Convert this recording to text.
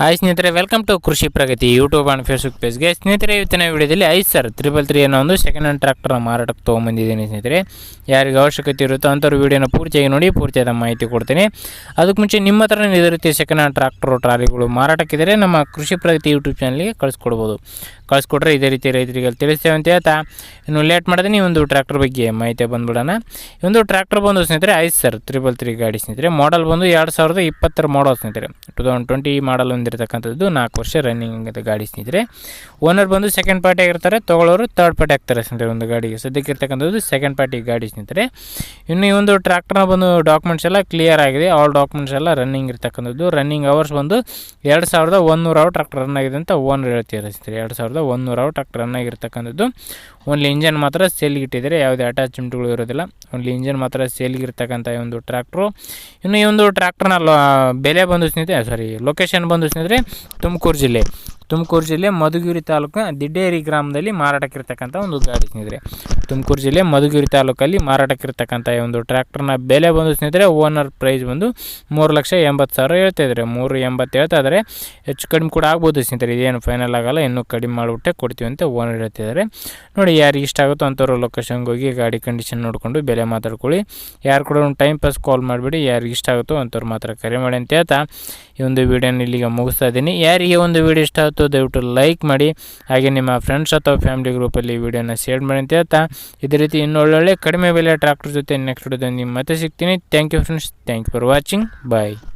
Hi ಸ್ನೇಹಿತರೆ welcome to Krishi Pragati YouTube and Facebook ಪೇಜ್ಗೆ ಸ್ನೇಹಿತರೆ, ಇವತ್ತಿನ ವಿಡಿಯೋದಲ್ಲಿ ಐದು ಸರ್ ತ್ರಿಬಲ್ ತ್ರೀ ಅನ್ನೋ ಒಂದು ಸೆಕೆಂಡ್ ಹ್ಯಾಂಡ್ ಟ್ರ್ಯಾಕ್ಟರ್ನ ಮಾರಾಟಕ್ಕೆ ತೊಗೊಂಬಂದಿದ್ದೀನಿ ಸ್ನೇಹಿತರೆ. ಯಾರಿಗೆ ಅವಶ್ಯಕತೆ ಇರುತ್ತೋ ಅಂಥವ್ರು ವಿಡಿಯೋನ ಪೂರ್ತಿಯಾಗಿ ನೋಡಿ, ಪೂರ್ತಿಯಾದ ಮಾಹಿತಿ ಕೊಡ್ತೀನಿ. ಅದಕ್ಕೆ ಮುಂಚೆ ನಿಮ್ಮ ಹತ್ರ ಇದೇ ರೀತಿ ಸೆಕೆಂಡ್ ಹ್ಯಾಂಡ್ ಟ್ರ್ಯಾಕ್ಟರ್ ಟ್ರಾಲಿಗಳು ಮಾರಾಟಕ್ಕಿದ್ದರೆ ನಮ್ಮ ಕೃಷಿ ಪ್ರಗತಿ ಯೂಟ್ಯೂಬ್ ಚಾನಲ್ಗೆ ಕಳಿಸ್ಕೊಡ್ಬೋದು. ಕಳಿಸ್ಕೊಟ್ರೆ ಇದೇ ರೀತಿ ರೈತರಿಗೆ ತಿಳಿಸ್ತೇವೆ ಅಂತ ಹೇಳ್ತಾ. ಇನ್ನು ಲೇಟ್ ಮಾಡಿದ್ರೆ ಈ ಒಂದು ಟ್ರ್ಯಾಕ್ಟರ್ ಬಗ್ಗೆ ಮಾಹಿತಿ ಬಂದ್ಬಿಡೋಣ. ಒಂದು ಟ್ರ್ಯಾಕ್ಟರ್ ಬಂದು ಸ್ನೇಹಿತರೆ, ಐದು ಸರ್ ತ್ರಿಬಲ್ ತ್ರೀ ಗಾಡಿ ಸ್ನೇಹಿತರೆ. ಮಾಡಲ್ ಬಂದು ಎರಡು ಸಾವಿರದ ಇಪ್ಪತ್ತರ ಮಾಡಲ್ ಸ್ನೇಹಿತರೆ. ಟು ತೌಸಂಡ್ ಟ್ವೆಂಟಿ ಮಾಡಲ್ ಒಂದಿರತಕ್ಕಂಥದ್ದು ನಾಲ್ಕು ವರ್ಷ ರನ್ನಿಂಗ್ ಗಾಡಿ ಸ್ನೇಹಿತರೆ. ಓನರ್ ಬಂದು ಸೆಕೆಂಡ್ ಪಾರ್ಟಿ ಆಗಿರ್ತಾರೆ, ತಗೊಳ್ಳೋರು ತರ್ಡ್ ಪಾರ್ಟಿ ಆಗ್ತಾರೆ ಸ್ನೇಹಿತರೆ ಒಂದು ಗಾಡಿಗೆ. ಸದ್ಯಕ್ಕೆ ಇರ್ತಕ್ಕಂಥದ್ದು ಸೆಕೆಂಡ್ ಪಾರ್ಟಿ ಗಾಡಿ ಸ್ನೇಹಿತರೆ. ಇನ್ನು ಈ ಒಂದು ಟ್ರ್ಯಾಕ್ಟರ್ನ ಬಂದು ಡಾಕ್ಯುಮೆಂಟ್ಸ್ ಎಲ್ಲ ಕ್ಲಿಯರ್ ಆಗಿದೆ. ಆಲ್ ಡಾಕ್ಯುಮೆಂಟ್ಸ್ ಎಲ್ಲ ರನ್ನಿಂಗ್ ಇರ್ತಕ್ಕಂಥದ್ದು. ರನ್ನಿಂಗ್ ಅವರ್ಸ್ ಬಂದು ಎರಡು ಸಾವಿರದ ಒಂದೂರು ಅವರ್ ಟ್ರ್ಯಾಕ್ಟರ್ ರನ್ ಆಗಿದೆ ಅಂತ ಓನರ್ ಹೇಳ್ತಿದ್ದಾರೆ ಸ್ನೇಹಿತರೆ. ಎರಡು ಸಾವಿರದ ಒಂದೂರು ರೌ ಟ್ರ್ಯಾಕ್ಟರ್ ಅನ್ನಾಗಿರ್ತಕ್ಕಂಥದ್ದು ಓನ್ಲಿ ಇಂಜನ್ ಮಾತ್ರ ಸೇಲ್ಗೆ ಇಟ್ಟಿದ್ದಾರೆ. ಯಾವುದೇ ಅಟ್ಯಾಚ್ಮೆಂಟ್ಗಳು ಇರೋದಿಲ್ಲ. ಓನ್ಲಿ ಇಂಜನ್ ಮಾತ್ರ ಸೇಲ್ಗೆ ಇರ್ತಕ್ಕಂಥ ಈ ಒಂದು ಟ್ರ್ಯಾಕ್ಟ್ರು ಇನ್ನು ಈ ಒಂದು ಟ್ರ್ಯಾಕ್ಟರ್ನ ಬೆಲೆ ಬಂದು ಸ್ನೇಹಿತರೆ ಸಾರಿ ಲೊಕೇಶನ್ ಬಂದು ಸ್ನೇಹಿತರೆ, ತುಮಕೂರು ಜಿಲ್ಲೆ. ತುಮಕೂರು ಜಿಲ್ಲೆ ಮಧುಗಿರಿ ತಾಲೂಕಿನ ದಿಡ್ಡೇರಿ ಗ್ರಾಮದಲ್ಲಿ ಮಾರಾಟಕ್ಕಿರ್ತಕ್ಕಂಥ ಒಂದು ಗಾಡಿ ಸ್ನೇಹಿತರೆ. ತುಮಕೂರು ಜಿಲ್ಲೆ ಮಧುಗಿರಿ ತಾಲೂಕಲ್ಲಿ ಮಾರಾಟಕ್ಕಿರ್ತಕ್ಕಂಥ ಈ ಒಂದು ಟ್ರ್ಯಾಕ್ಟರ್ನ ಬೆಲೆ ಬಂದು ಸ್ನೇಹಿತರೆ, ಓನರ್ ಪ್ರೈಸ್ ಬಂದು ಮೂರು ಲಕ್ಷ ಎಂಬತ್ತು ಸಾವಿರ ಹೇಳ್ತಾ ಇದ್ದಾರೆ. ಮೂರು ಎಂಬತ್ತು ಹೇಳ್ತಾ ಇದ್ದಾರೆ. ಹೆಚ್ಚು ಕಡಿಮೆ ಕೂಡ ಆಗ್ಬೋದು ಸ್ನೇಹಿತರೆ. ಇದೇನು ಫೈನಲ್ ಆಗಲ್ಲ, ಇನ್ನೂ ಕಡಿಮೆ ಮಾಡಿಬಿಟ್ಟೆ ಕೊಡ್ತೀವಿ ಅಂತ ಓನರ್ ಹೇಳ್ತಿದ್ದಾರೆ ನೋಡಿ, ಯಾರಿಗೆ ಇಷ್ಟ ಆಗುತ್ತೋ ಅಂಥವ್ರು ಲೊಕೇಶನ್ಗೆ ಹೋಗಿ ಗಾಡಿ ಕಂಡೀಷನ್ ನೋಡಿಕೊಂಡು ಬೆಲೆ ಮಾತಾಡ್ಕೊಳ್ಳಿ. ಯಾರು ಕೂಡ ಒಂದು ಟೈಮ್ ಪಾಸ್ ಕಾಲ್ ಮಾಡಿಬಿಡಿ. ಯಾರಿಗೆ ಇಷ್ಟ ಆಗುತ್ತೋ ಅಂಥವ್ರು ಮಾತ್ರ ಕರೆ ಮಾಡಿ ಅಂತ ಹೇಳ್ತಾ ಈ ಒಂದು ವೀಡಿಯೋನ ಇಲ್ಲಿಗೆ ಮುಗಿಸ್ತಾ ಇದ್ದೀನಿ. ಯಾರಿಗೆ ಒಂದು ವೀಡಿಯೋ ಇಷ್ಟ ದಯವಿಟ್ಟು ಲೈಕ್ ಮಾಡಿ. ಹಾಗೆ ನಿಮ್ಮ ಫ್ರೆಂಡ್ಸ್ ಅಥವಾ ಫ್ಯಾಮಿಲಿ ಗ್ರೂಪಲ್ಲಿ ವಿಡಿಯೋನ ಶೇರ್ ಮಾಡಿ ಅಂತ ಹೇಳ್ತಾ. ಇದೇ ರೀತಿ ಇನ್ನೂ ಒಳ್ಳೊಳ್ಳೆ ಕಡಿಮೆ ಬೆಲೆ ಟ್ರಾಕ್ಟರ್ ಜೊತೆ ನೆಕ್ಸ್ಟ್ ವಿಡಿಯೋದಲ್ಲಿ ಮತ್ತೆ ಸಿಗ್ತೀನಿ. Thank you friends thank you for watching bye